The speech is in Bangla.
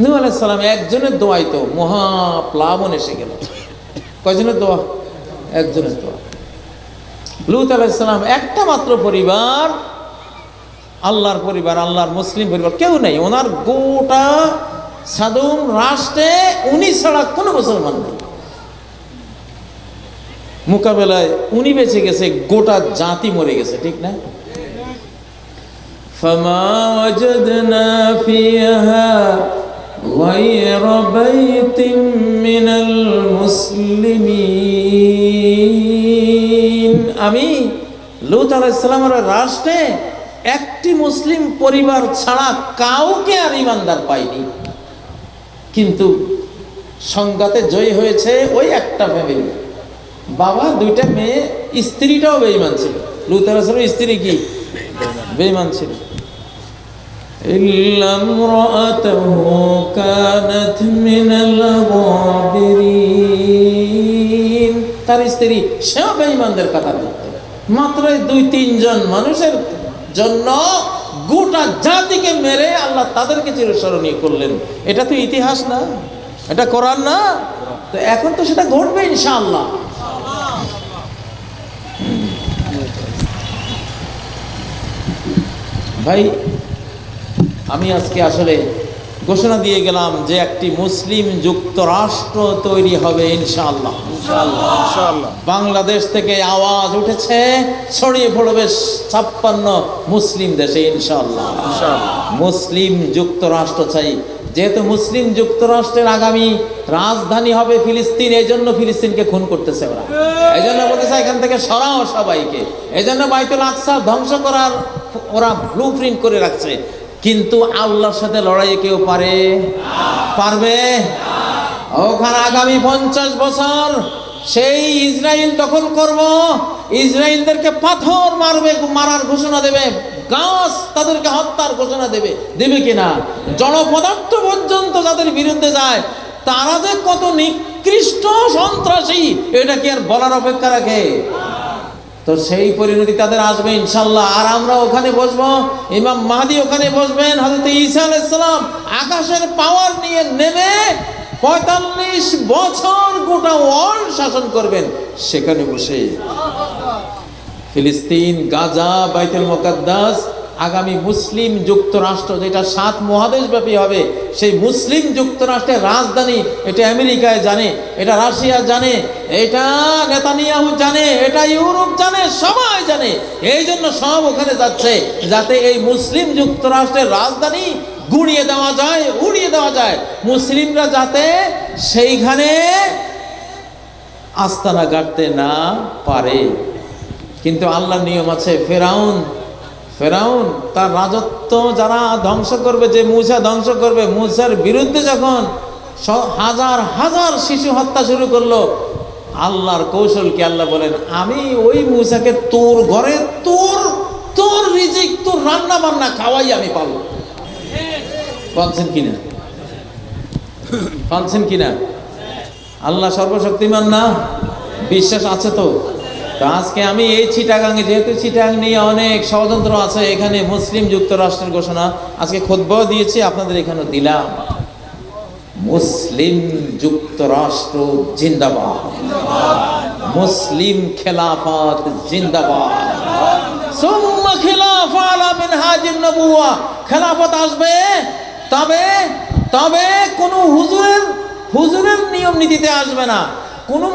নূহ আলাইসালাম একজনের দোয়াই তো মহা প্লাবন এসে গেল কয়জনের দোয়া একজনের দোয়া লুত আলাইসালাম একটা মাত্র পরিবার আল্লাহর পরিবার আল্লাহর মুসলিম পরিবার কেউ নেই ওনার গোটা সাদুম রাষ্ট্রে উনি ছাড়া কোনো মুসলমান নেই মোকাবেলায় উনি বেঁচে গেছে গোটা জাতি মরে গেছে ঠিক না فما وجدنا فيها غير بيت من المسلمين আমি লুত আলাইসালামের রাষ্ট্রে একটি মুসলিম পরিবার ছাড়া কাউকে আর ইমানদার পাইনি কিন্তু সংঘাতে জয়ী হয়েছে ওই একটা ফ্যামিলি বাবা দুইটা মেয়ে স্ত্রীটাও বেইমান ছিল লুত আলাইসালামের স্ত্রী কি বেইমান ছিল إلا امرأته كانت من الغابرين তার স্ত্রী সেও বেঈমানদের কথা বলতে মাত্র এই দুই তিনজন মানুষের জন্য গোটা জাতিকে মেরে আল্লাহ তাদেরকে চিরস্মরণীয় করলেন এটা তো ইতিহাস না এটা কোরআন না তো এখন তো সেটা ঘটবে ইনশাআল্লাহ ভাই আমি আজকে আসলে ঘোষণা দিয়ে গেলাম যে একটি মুসলিম যুক্তরাষ্ট্র তৈরি হবে ইনশাআল্লাহ। বাংলাদেশ থেকে আওয়াজ উঠেছে ছড়িয়ে পড়বে ছাপ্পান্ন মুসলিম দেশে ইনশাআল্লাহ। মুসলিম যুক্তরাষ্ট্র চাই। যেহেতু মুসলিম যুক্তরাষ্ট্রের আগামী রাজধানী হবে ফিলিস্তিন এই জন্য ফিলিস্তিনকে খুন করতেছে ওরা। এই জন্য বলতেছে এখান থেকে সরাও সবাইকে। এই জন্য বাইতুল আকসা ধ্বংস করার ওরা ব্লু প্রিন্ট করে রাখছে। কিন্তু আল্লাহর সাথে লড়াইয়ে কেউ পারে? পারবে? ওখানে আগামী পঞ্চাশ বছর সেই ইসরায়েল দখল করব। ইসরায়েলদেরকে পাথর মারবে, মারার ঘোষণা দেবে। গাছ তাদেরকে হত্যার ঘোষণা দেবে। দেবে কিনা? জনপদার্থ পর্যন্ত যাদের বিরুদ্ধে যায়, তারা যে কত নিকৃষ্ট সন্ত্রাসী, এটা কি আর বলার অপেক্ষা রাখে? তো সেই পরিণতি তাদের আসবে ইনশাল্লাহ আর আমরা ওখানে বসবো, ইমাম মাহাদি ওখানে বসবেন হজরত ঈসা আলাইসালাম আকাশের পাওয়ার নিয়ে নেমে পঁয়তাল্লিশ বছর গোটা ওয়ার্ল্ড শাসন করবেন। সেখানে বসে ফিলিস্তিন, গাজা, বাইতুল মোকাদ্দাস আগামী মুসলিম যুক্তরাষ্ট্র যেটা সাত মহাদেশব্যাপী হবে, সেই মুসলিম যুক্তরাষ্ট্রের রাজধানী এটা আমেরিকায় জানে, এটা রাশিয়া জানে, এটা নেতানিয়াহু জানে, এটা ইউরোপ জানে, সবাই জানে। এই জন্য সব ওখানে যাচ্ছে, যাতে এই মুসলিম যুক্তরাষ্ট্রের রাজধানী গুড়িয়ে দেওয়া যায়, উড়িয়ে দেওয়া যায়। মুসলিমরা যাতে সেইখানে আস্তানা গাড়তে না পারে। কিন্তু আল্লাহর নিয়ম আছে, ফেরাউন ফেরাউন তার রাজত্ব যারা ধ্বংস করবে, যে মুসা ধ্বংস করবে, মুসার বিরুদ্ধে যখন হাজার হাজার শিশু হত্যা শুরু করল, আল্লাহর কৌশল কি? আল্লাহ বলেন, আমি ওই মুসাকে তোর ঘরে, তোর তোর রিজিক, তোর রান্না বান্না খাওয়াই আমি পাবো পাচ্ছেন কিনা? পাচ্ছেন কিনা? আল্লাহ সর্বশক্তিমান না? বিশ্বাস আছে তো? আজকে আমি এই চিটাগাঙে যেহেতু চিটাগাং নিয়ে অনেক ষড়যন্ত্র আছে, এখানে মুসলিম যুক্তরাষ্ট্রের ঘোষণা, আজকে খোদবাও দিয়েছি, আপনাদের এখানে দিলাম। মুসলিম যুক্তরাষ্ট্র জিন্দাবাদ। মুসলিম খেলাফত জিন্দাবাদ। খেলাফত আসবে, তবে তবে কোনো হুজুরের হুজুরের নিয়ম নীতিতে আসবে না। কোনো